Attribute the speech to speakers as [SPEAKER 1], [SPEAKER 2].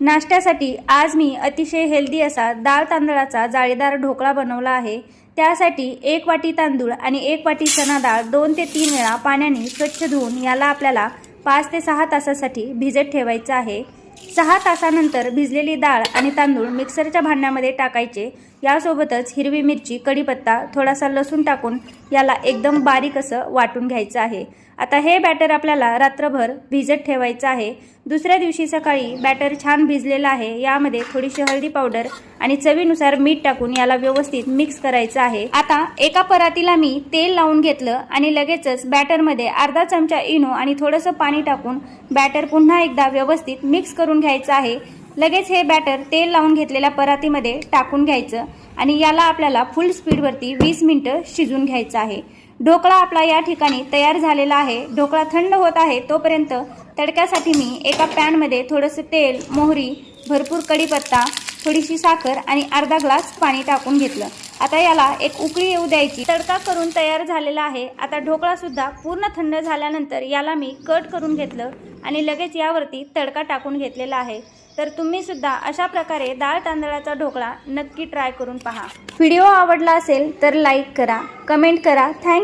[SPEAKER 1] नाश्त्यासाठी आज मी अतिशय हेल्दी असा डाळ तांदळाचा जाळीदार ढोकळा बनवला आहे. त्यासाठी एक वाटी तांदूळ आणि एक वाटी चणा डाळ दोन ते तीन वेळा पाण्याने स्वच्छ धुवून याला आपल्याला पाच ते सहा तासासाठी भिजत ठेवायचं आहे. सहा तासानंतर भिजलेली डाळ आणि तांदूळ मिक्सरच्या भांड्यामध्ये टाकायचे. यासोबतच हिरवी मिरची कढीपत्ता थोडासा लसूण टाकून याला एकदम बारीक असं वाटून घ्यायचं आहे. आता हे बॅटर आपल्याला रात्रभर भिजत ठेवायचं आहे. दुसऱ्या दिवशी सकाळी बॅटर छान भिजलेलं आहे. यामध्ये थोडीशी हळदी पावडर आणि चवीनुसार मीठ टाकून याला व्यवस्थित मिक्स करायचं आहे. आता एका परातीला मी तेल लावून घेतलं आणि लगेचच बॅटरमध्ये अर्धा चमचा इनो आणि थोडंसं पाणी टाकून बॅटर पुन्हा एकदा व्यवस्थित मिक्स करून घ्यायचं आहे. लगेच हे बॅटर तेल लावून घेतलेल्या परातीमध्ये टाकून घ्यायचं आणि याला आपल्याला फुल स्पीडवरती वीस मिनटं शिजून घ्यायचं आहे. ढोकळा आपला या ठिकाणी तयार झालेला आहे. ढोकळा थंड होत आहे तोपर्यंत तडक्यासाठी मी एका पॅनमध्ये थोडंसं तेल मोहरी भरपूर कढीपत्ता थोडीशी साखर आणि अर्धा ग्लास पाणी टाकून घेतलं. आता याला एक उकळी येऊ द्यायची. तडका करून तयार झालेला आहे. आता ढोकळासुद्धा पूर्ण थंड झाल्यानंतर याला मी कट करून घेतलं आणि लगेच यावरती तडका टाकून घेतलेला आहे. तर तुम्ही सुद्धा अशा प्रकारे डाळ तांदळाचा ढोकळा नक्की ट्राय करून पहा. व्हिडिओ आवडला असेल तर लाईक करा कमेंट करा. थँक